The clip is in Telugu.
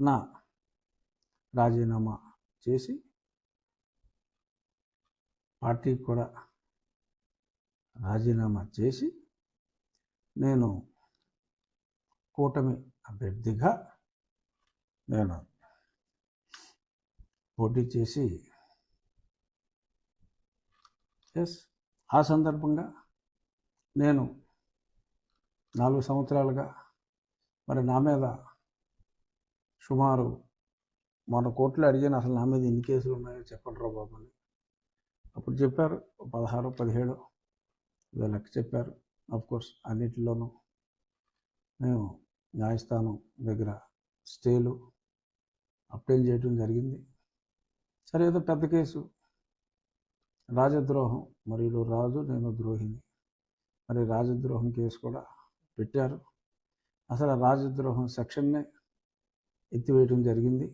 నా రాజీనామా చేసి పార్టీకి కూడా రాజీనామా చేసి నేను కూటమి అభ్యర్థిగా నేను పోటీ చేసి ఎస్ ఆ సందర్భంగా నేను నాలుగు సంవత్సరాలుగా మరి నా మీద సుమారు మొన్న కోర్టులో అడిగాను అసలు నా మీద ఎన్ని కేసులు ఉన్నాయో చెప్పండి రా బాబు అని. అప్పుడు చెప్పారు పదహారు పదిహేడు ఇదో లెక్క చెప్పారు. కోర్స్ అన్నిటిలోనూ మేము న్యాయస్థానం దగ్గర స్టేలు అప్లై చేయడం జరిగింది. సరే ఏదో పెద్ద కేసు. రాజద్రోహం. మరియు రాజు నేను ద్రోహిని. మరి రాజద్రోహం కేసు కూడా పెట్టారు. అసలు రాజద్రోహం సెక్షన్నే ఎత్తివేయటం జరిగింది.